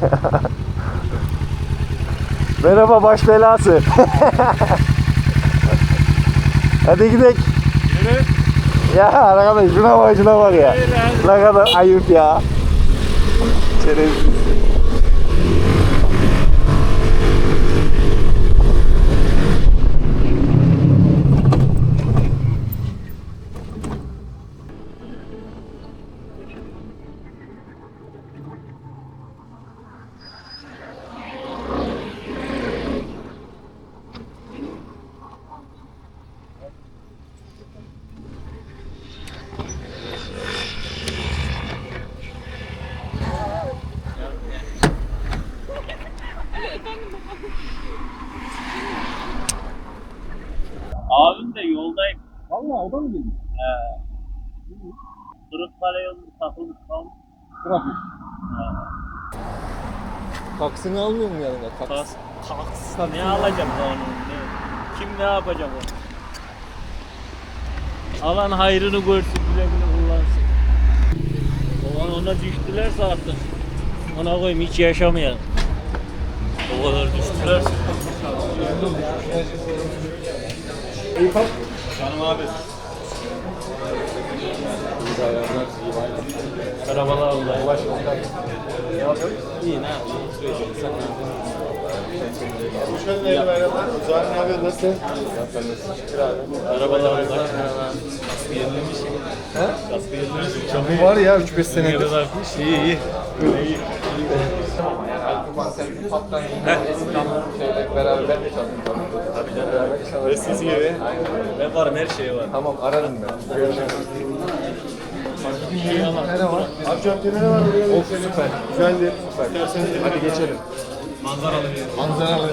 Merhaba baş belası. Hadi gidelim. Yürü. Ya arkadaş şuna bak şuna bak ya. Ne kadar ayıp ya. Şerefsiz. Abim de yoldayım. Valla o da mı geldi? He. Kırıkkale yolunda takılmış kalmış. Trafik. He. Taksini almıyor mu yanına? Tas, Taks. taks. Ne alacağım da onu? Ne? Kim ne yapacak onu? Alan hayrını görsün, güle güle kullansın. O an ona düştülerse artık ona koyayım hiç yaşamayalım. O kadar düştülerse. Canım abi. Merhabalar Allah. Yavaş yavaş. İyi ne yapayım? Hoş geldin Eylül merhaba. Uzay ne yapıyorsun? Nasılsın? Merhabalar Allah. Bu var ya 3-5 senedir. Merhabalar. İyi iyi. Şeyle beraber ben de çalıştım. Tabii canım. Eskisi gibi. Ben varım her şeye var. Tamam ararım ben. Görüşürüz. Abi köftene ne var oraya? Of süper. Güzeldir. İsterseniz Hadi geçelim. Manzaralı. Manzaralı.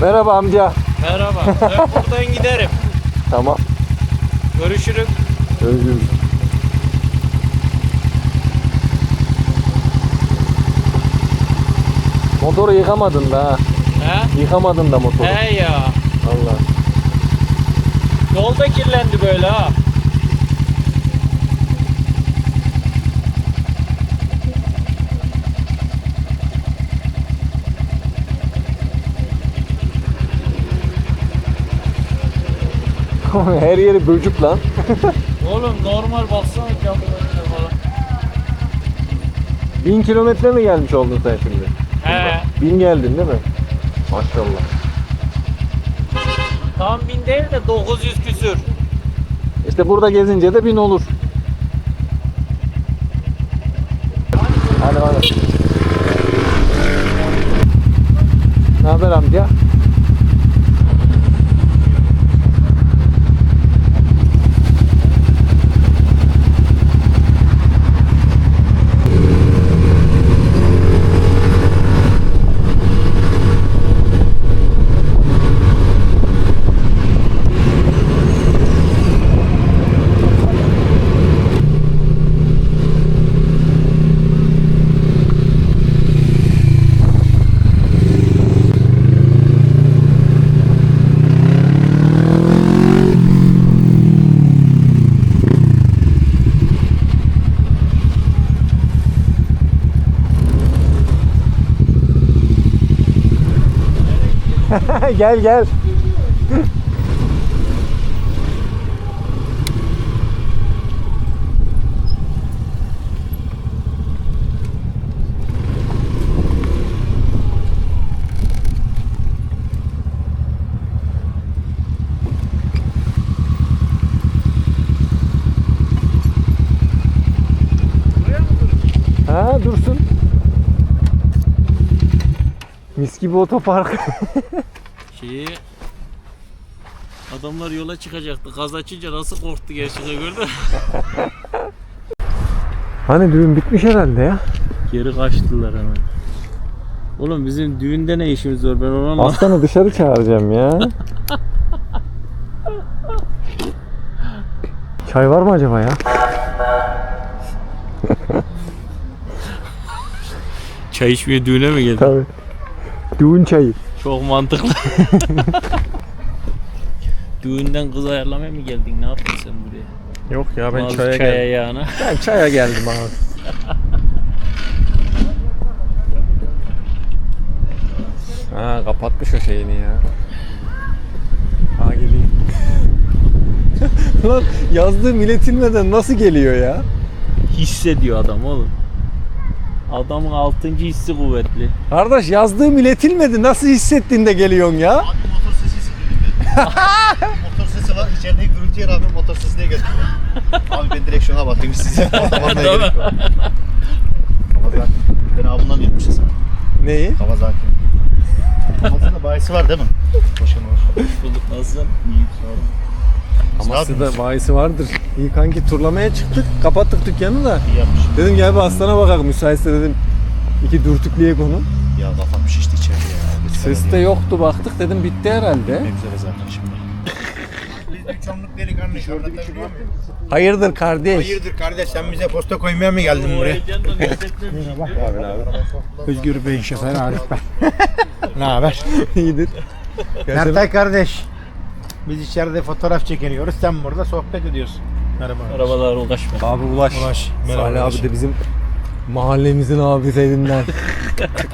Merhaba amca. Merhaba. Ben buradan giderim. Tamam. Görüşürüz. Özgür. Motoru yıkamadın da ha. He? Yıkamadın da motoru. He ya. Allah. Yolda kirlendi böyle ha. Her yeri böcük lan. Oğlum normal baksana camlarına falan. Bin kilometre mi gelmiş oldun sen şimdi? He. Bin geldin değil mi? Maşallah. Tam bin değil de 900 küsür. İşte burada gezince de bin olur. Hadi hadi. Ne haber amca? gel gel. Ha dursun. Mis gibi otopark. Şeyi Adamlar yola çıkacaktı. Gaz açınca nasıl korktu gerçekten gördün hani düğün bitmiş herhalde ya. Geri kaçtılar hemen. Oğlum bizim düğünde ne işimiz var ben onu anlamadım. Aslanı dışarı çağıracağım ya. Çay var mı acaba ya? Çay içmeye düğüne mi geldin? Tabii. Düğün çayı. Çok mantıklı. Düğünden kız ayarlamaya mı geldin? Ne yaptın sen buraya? Yok ya ben Bazı çaya, çaya geldim. yağına. Ben çaya geldim abi. ha kapatmış o şeyini ya. Ha geleyim. Lan yazdığım iletilmeden nasıl geliyor ya? Hissediyor adam oğlum. Adamın altıncı hissi kuvvetli. Kardeş yazdığım iletilmedi nasıl hissettiğinde geliyorsun ya? Motor sesi ben. motor sesi var. İçerideki gürültüye rağmen motor sesine getiriyor. Abi ben direksiyona bakayım size. Otobanla gerek yok. Kawasaki. Ben abi bundan yutmuşuz. Neyi? Kawasaki. Kawasaki bayisi var değil mi? Hoş geldin. hoş. Bulduk nasılsın? İyi sağ olun. Amasya'da bayisi vardır. İyi kanki turlamaya çıktık. Kapattık dükkanı da. İyi yapmışım. Dedim gel bir hastana bakalım müsaitse dedim. İki dürtüklüye konu. Ya kafam şişti içeride ya. Ses de yoktu baktık dedim bitti herhalde. Ne güzel zaten şimdi. Delikanlı anlatabiliyor muyum? Hayırdır kardeş? Hayırdır kardeş sen bize posta koymaya mı geldin buraya? Özgür Bey'in şoförü Arif ben. ne haber? İyidir. Mertay kardeş. Biz içeride fotoğraf çekiniyoruz. Sen burada sohbet ediyorsun. Merhaba. Arabalar ulaşma. abi ulaş. Ulaş. Merhaba. Salih Ulaş. abi de bizim mahallemizin abilerinden.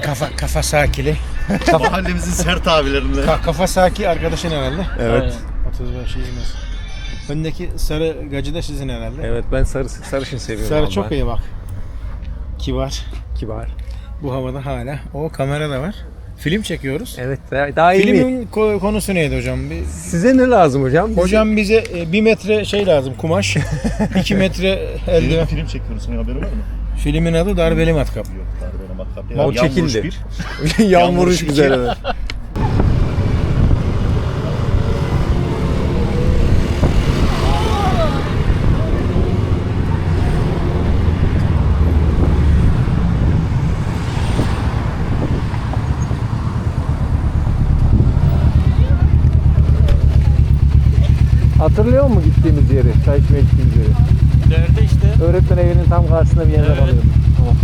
Kafa, kafa sakili. Mahallemizin sert abilerinden. Ka- kafa saki arkadaşın herhalde. evet. 35 iyimiz. Öndeki sarı gacı da sizin herhalde. Evet ben sarı sarışın seviyorum. Sarı abi çok ben. iyi bak. Kibar. Kibar. Bu havada hala. O kamera da var. Film çekiyoruz. Evet daha, iyi mi? Filmin ko- konusu neydi hocam? Bir, Size ne lazım hocam? Hocam bize e, bir metre şey lazım kumaş. 2 metre eldiven. Film çekiyoruz. Senin haberin var mı? Filmin adı Darbeli Matkap. Yok. Darbeli matkap. O çekildi. bir. Yağmur iş güzel iki. Hatırlıyor musun gittiğimiz yeri? Çay içmeye gittiğimiz yeri. Nerede işte? Öğretmen evinin tam karşısında bir yerde Evet. kalıyordum. Tamam.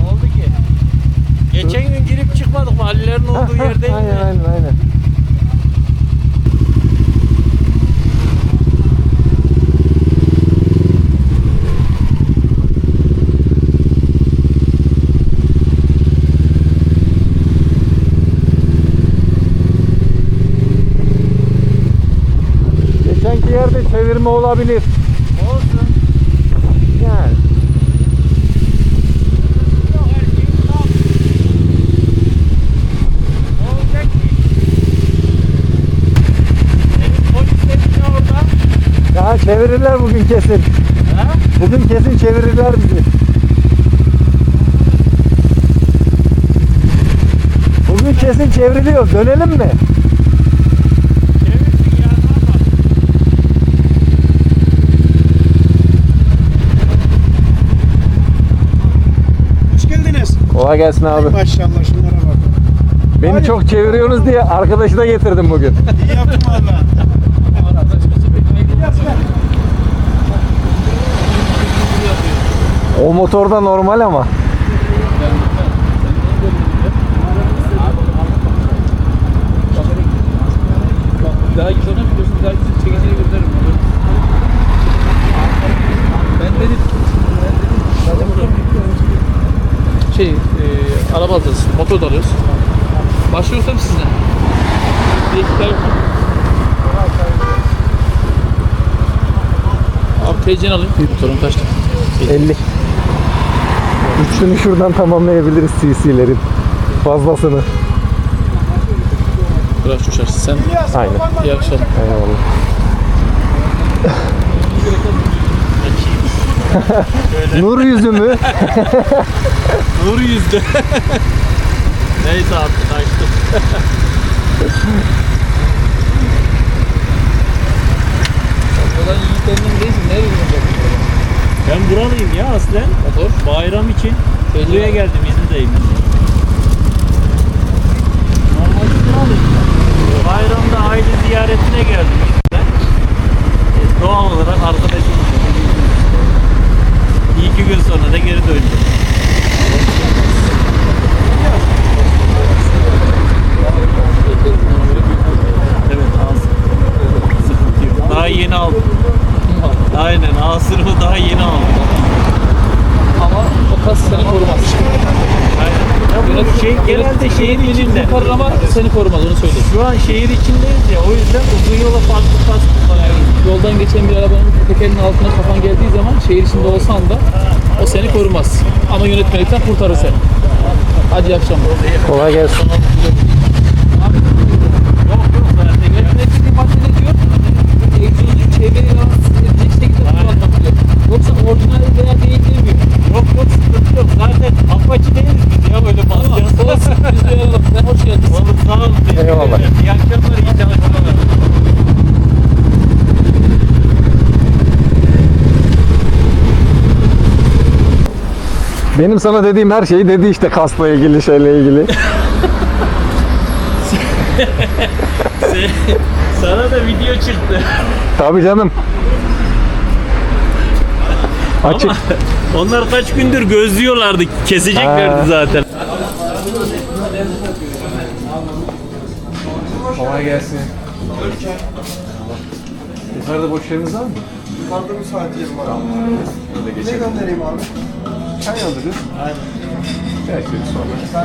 Ne oldu ki? Geçen gün girip çıkmadık mahallelerin olduğu yerdeyim aynen aynen aynen. Geçenki yerde çevirme olabilir. Olsun. Yani. Ya çevirirler bugün kesin. Ha? Bugün kesin çevirirler bizi. Bugün kesin çevriliyor. Dönelim mi? Çevirsin ya ne yapalım? Hoş Kolay gelsin abi. Maşallah şunlara bak. Beni çok çeviriyorsunuz diye arkadaşı da getirdim bugün. İyi yaptın valla. O motorda normal ama. Daha sonra biliyorsun daha güzel çekeceğini gönderirim. Ben dedim, ben dedim şey, e, araba alacağız, motor da alıyoruz. Başlıyorsam sizinle. Bir iki tane Abi TC'ni alayım. Motorum kaçtı? 50. Üçünü şuradan tamamlayabiliriz CC'lerin. Fazlasını. Biraz coşarsın sen. Aynen. İyi akşamlar. Eyvallah. Nur yüzü mü? Nur yüzlü. Neyse artık açtım. Buradan yiğitlerinin değilsin. Nereye gideceksin? Ben buralıyım ya aslen. Motor. Bayram için TC buraya geldim İzmir'deyim. Normalde buralıyım. Bayramda aile ziyaretine geldim işte. E, doğal olarak arkadaşım. İyi iki gün sonra da geri döndüm. Evet az. şehir Şehir için içinde. Kurtarır ama seni korumaz onu söyleyeyim. Şu an şehir içindeyiz ya o yüzden uzun yola farklı kask kullanıyoruz. Yoldan geçen bir arabanın tekerinin altına kafan geldiği zaman şehir içinde olsan da o seni korumaz. Ama yönetmelikten kurtarır seni. Hadi iyi akşamlar. Kolay gelsin. Yoksa orijinal veya değil. Yok yok sıkıntı yok. Zaten apaçı değiliz biz ya böyle Tamam, basacağız. olsun. Biz de. Ben hoş geldiniz. Oğlum sağ olun. Eyvallah. İyi akşamlar, iyi çalışmalar. Benim sana dediğim her şeyi dedi işte kasla ilgili şeyle ilgili. Sana da video çıktı. Tabii canım. Açık. Ama onlar kaç gündür gözlüyorlardı. Keseceklerdi Ha. zaten. Kolay gelsin. Yukarıda boş yeriniz var mı? Yukarıda müsait yerim var abi. Ne göndereyim abi? Çay alırız. Aynen. Belki sonra.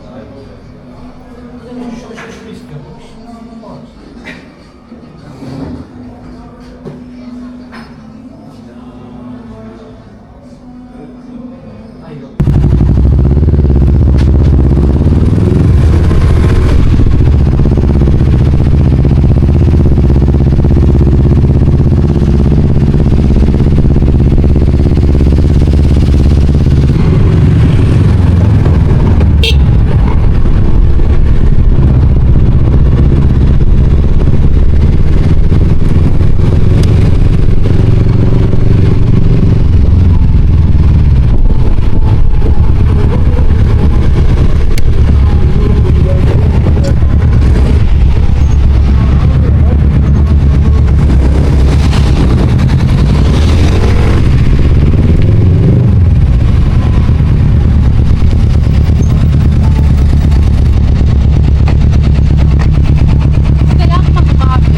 Size yapmadım abi.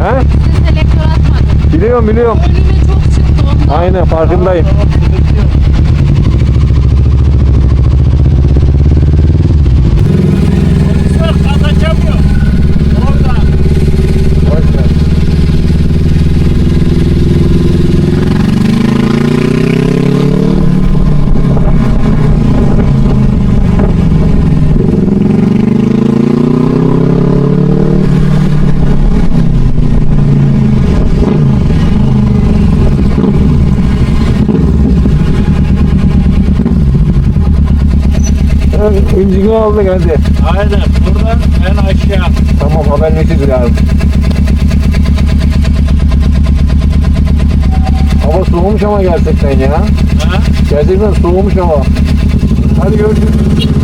He? Size selektör atmadım. Biliyorum biliyorum. Önüme çok çıktı. Aynen farkındayım. İncini aldık hadi. Aynen. Buradan en aşağı. Tamam haberleşiriz lazım. Hava soğumuş ama gerçekten ya. Ha? Gerçekten soğumuş ama. Hadi görüşürüz.